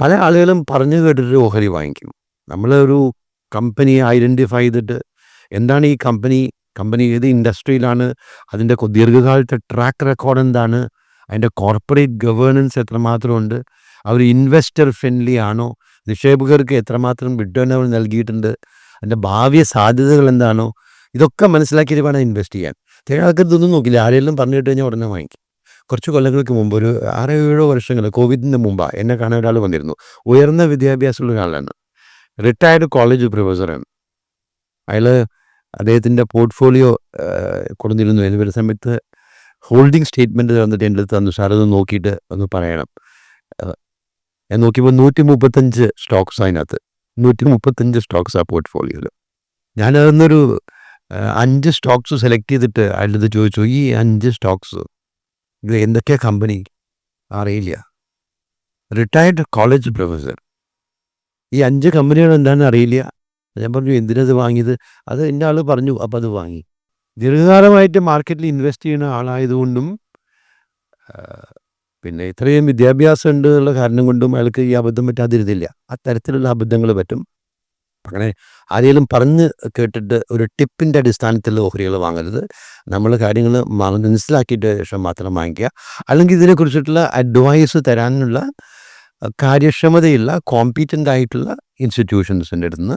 പല ആളുകളും പറഞ്ഞു കേട്ടിട്ട് ഓഹരി വാങ്ങിക്കും. നമ്മളൊരു കമ്പനി ഐഡന്റിഫൈ ചെയ്തിട്ട് എന്താണ് ഈ കമ്പനി കമ്പനി ഏത് ഇൻഡസ്ട്രിയിലാണ് അതിന്റെ ദീർഘകാലത്തെ ട്രാക്ക് റെക്കോർഡ് എന്താണ് അതിന്റെ കോർപ്പറേറ്റ് ഗവേണൻസ് എത്രമാത്രമുണ്ട് അവർ ഇൻവെസ്റ്റർ ഫ്രണ്ട്ലി ആണോ നിക്ഷേപകർക്ക് എത്രമാത്രം റിട്ടേൺ അവർ നൽകിയിട്ടുണ്ട് അതിന്റെ ഭാവി സാധ്യതകൾ എന്താണോ ഇതൊക്കെ മനസ്സിലാക്കിയിട്ട് വേണം ഇൻവെസ്റ്റ് ചെയ്യാൻ. ചില ആൾക്കാർ ഇതൊന്നും നോക്കില്ല ആരെങ്കിലും പറഞ്ഞിട്ട് കഴിഞ്ഞാൽ ഉടനെ വാങ്ങിക്കും. കുറച്ച് കൊല്ലങ്ങൾക്ക് മുമ്പ് ഒരു ആറോ ഏഴോ വർഷങ്ങൾ കോവിഡിന്റെ മുമ്പാണ് എന്നെ കാണാൻ ഒരാൾ വന്നിരുന്നു. ഉയർന്ന വിദ്യാഭ്യാസമുള്ള ഒരാളാണ്. റിട്ടയർഡ് കോളേജ് പ്രൊഫസറാണ് അയാൾ അദ്ദേഹത്തിന്റെ പോർട്ട്ഫോളിയോ കൊടുത്തിരുന്നു. എന്ന് വരുന്ന സമയത്ത് ഹോൾഡിംഗ് സ്റ്റേറ്റ്മെന്റ് തന്നിട്ട് എന്റെ അടുത്ത് തന്നു. സാർ അത് നോക്കിയിട്ട് ഒന്ന് പറയണം. ഞാൻ നോക്കിയപ്പോൾ നൂറ്റി മുപ്പത്തഞ്ച് സ്റ്റോക്സ് അതിനകത്ത്. നൂറ്റി മുപ്പത്തഞ്ച് സ്റ്റോക്സ് ആ പോർട്ട്ഫോളിയോയിൽ ഞാനതൊന്നൊരു അഞ്ച് സ്റ്റോക്സ് സെലക്ട് ചെയ്തിട്ട് അടുത്ത് ചോദിച്ചു ഈ അഞ്ച് സ്റ്റോക്സ് ഇത് എന്തൊക്കെയാ കമ്പനി അറിയില്ല. റിട്ടയർഡ് കോളേജ് പ്രൊഫസർ ഈ അഞ്ച് കമ്പനികൾ എന്താണെന്ന് അറിയില്ല. ഞാൻ പറഞ്ഞു എന്തിനത് വാങ്ങിയത്? അത് എന്റെ ആൾ പറഞ്ഞു അപ്പോൾ അത് വാങ്ങി. ദീർഘകാലമായിട്ട് മാർക്കറ്റിൽ ഇൻവെസ്റ്റ് ചെയ്യുന്ന ആളായതുകൊണ്ടും പിന്നെ ഇത്രയും വിദ്യാഭ്യാസം ഉണ്ട് എന്നുള്ള കാരണം കൊണ്ടും അയാൾക്ക് ഈ അബദ്ധം പറ്റാതിരുന്നില്ല. അത്തരത്തിലുള്ള അബദ്ധങ്ങൾ പറ്റും. അങ്ങനെ ആരെങ്കിലും പറഞ്ഞ് കേട്ടിട്ട് ഒരു ടിപ്പിന്റെ അടിസ്ഥാനത്തിൽ ഓഹരികൾ വാങ്ങരുത്. നമ്മൾ കാര്യങ്ങൾ മനസ്സിലാക്കിയിട്ട് ശേഷം മാത്രം വാങ്ങിക്കുക. അല്ലെങ്കിൽ ഇതിനെക്കുറിച്ചിട്ടുള്ള അഡ്വൈസ് തരാനുള്ള കാര്യക്ഷമതയുള്ള കോമ്പീറ്റന്റ് ആയിട്ടുള്ള ഇൻസ്റ്റിറ്റ്യൂഷൻസിന്റെ അടുത്ത്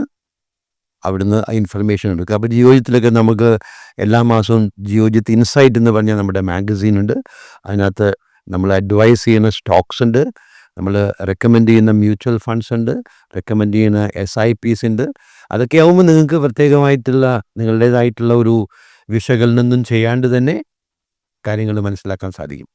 അവിടുന്ന് ഇൻഫർമേഷൻ എടുക്കുക. അപ്പോൾ ജിയോജിത്തിലൊക്കെ നമുക്ക് എല്ലാ മാസവും ജിയോജിത്ത് ഇൻസൈറ്റ് എന്ന് പറഞ്ഞ നമ്മുടെ മാഗസീൻ ഉണ്ട്. അതിനകത്ത് നമ്മൾ അഡ്വൈസ് ചെയ്യുന്ന സ്റ്റോക്സ് ഉണ്ട്. നമ്മൾ റെക്കമെൻഡ് ചെയ്യുന്ന മ്യൂച്വൽ ഫണ്ട്സ് ഉണ്ട് റെക്കമെൻഡ് ചെയ്യുന്ന എസ് ഐ പിസ് ഉണ്ട്. അതൊക്കെ ആകുമ്പോൾ നിങ്ങൾക്ക് പ്രത്യേകമായിട്ടുള്ള നിങ്ങളുടേതായിട്ടുള്ള ഒരു വിശകലനം ചെയ്യാണ്ട് തന്നെ കാര്യങ്ങൾ മനസ്സിലാക്കാൻ സാധിക്കും.